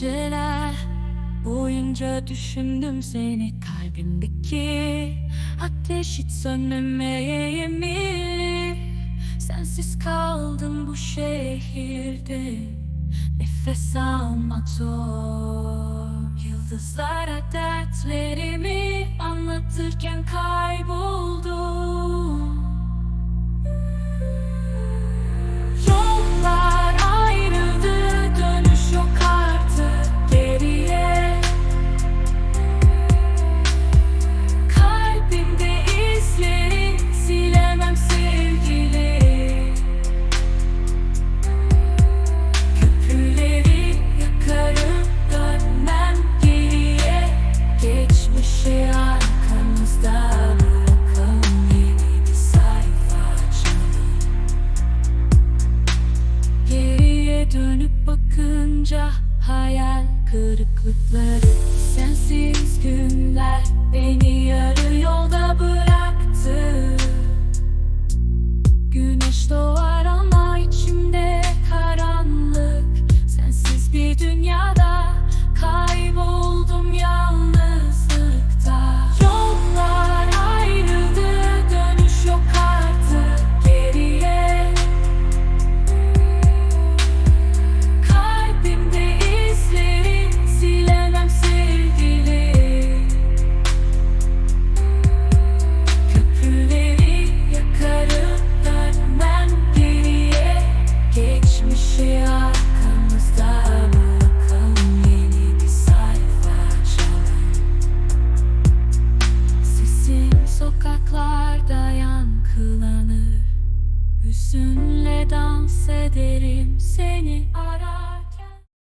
Geceler boyunca düşündüm seni kalbimdeki Ateş hiç sönmemeye yeminli Sensiz kaldım bu şehirde Nefes almak zor. Yıldızlara dertlerimi Geçmişi arkamızda bırakalım yeni bir sayfa Geriye dönüp bakınca hayal kırıklıkları Sensiz günler beni Hüzünle dans ederim seni. ay